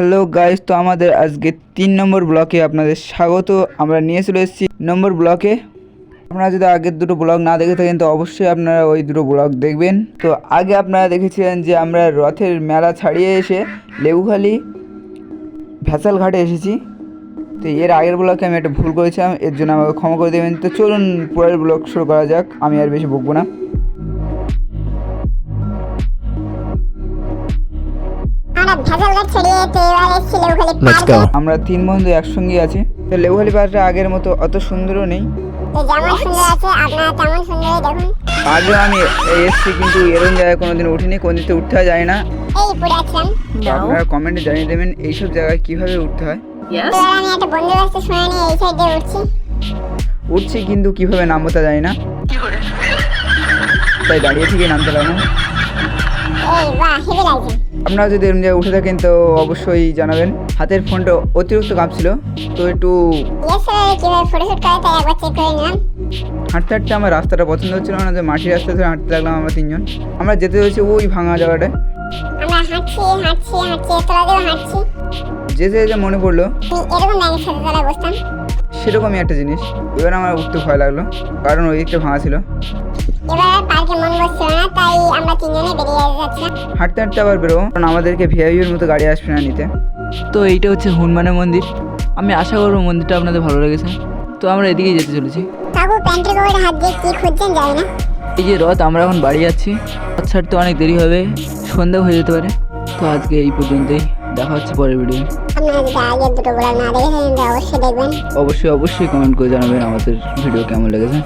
Hello guys, তো আমাদের আজকে তিন নম্বর ব্লকে আপনাদের স্বাগত। আমরা নিয়ে চলে এসেছি নম্বর ব্লকে। আপনারা যদি আগের দুটো ব্লগ না দেখে থাকেন, তো অবশ্যই আপনারা ওই দুটো ব্লগ দেখবেন। তো আগে আপনারা দেখেছিলেন যে আমরা রথের মেলা ছাড়িয়ে এসে লেবুখালি ভেসাল ঘাটে এসেছি। তো এর আগের ব্লকে আমি একটা ভুল করেছিলাম, এর জন্য আমাকে ক্ষমা করে দেবেন। তো চলুন পরের ব্লগ শুরু করা যাক। আমি আর বেশি বকবো না। আমরা তিন বন্ধু একসঙ্গে আছি। তো লেবুখালি পাহাড়টা আগের মতো অত সুন্দরও নেই। তো যেমন সুন্দর আছে আপনারা তেমন সুন্দরই দেখুন। আগেও আমি এসেছি কিন্তু এরকম জায়গায় কোনোদিন উঠিনি কোনদিনতে উঠতে হয় জানি না। আপনারা কমেন্টে জানিয়ে দেবেন এইসব জায়গায় কীভাবে উঠতে হয়। উঠছি। কিন্তু কীভাবে নামবো তা জানি না। তাই দাঁড়িয়ে থেকে নামতে লাগলাম আপনারা যদি এরকম জায়গায় উঠে থাকেন তো অবশ্যই জানাবেন। হাতের ফোনটা অতিরিক্ত কাঁপছিল তো একটু হাঁটতে হাঁটতে আমার রাস্তাটা পছন্দ হচ্ছিল না যে মাটির রাস্তা ধরে হাঁটতে লাগলাম আমরা তিনজন। আমরা যেতে হয়েছে ওই ভাঙা জায়গাটায়। যেতে যেতে মনে পড়ল। এরকম বসতাম। সেরকমই একটা জিনিস। এবার আমার উঠতে ভয় লাগল কারণ ওই দিকটা ভাঙা ছিল। এবার আর পার্কে মন বসছিল না তাই আমরা তিনজনে বেরিয়ে যাচ্ছিলাম হাঁটতে হাঁটতে আবার বেরোবো কারণ আমাদেরকে ভিআইপির মতো গাড়ি আসবে না নিতে। তো এইটা হচ্ছে হনুমানের মন্দির। আমি আশা করব মন্দিরটা আপনাদের ভালো লেগেছে। তো আমরা এদিকেই যেতে চলেছি। কাকু প্যান্টের পকেটে হাত দিয়ে কি খুঁজছেন জানি না। এই যে রথ আমরা এখন বাড়ি যাচ্ছি। রথ ছাড়তে অনেক দেরি হবে সন্ধ্যা হয়ে যেতে পারে। তো আজকে এই পর্যন্তই। দেখা হচ্ছে পরের ভিডিও আপনারা আগের দুটো ব্লগ না দেখে অবশ্যই দেখবেন। অবশ্যই অবশ্যই কমেন্ট করে জানাবেন আমাদের ভিডিও কেমন লেগেছে।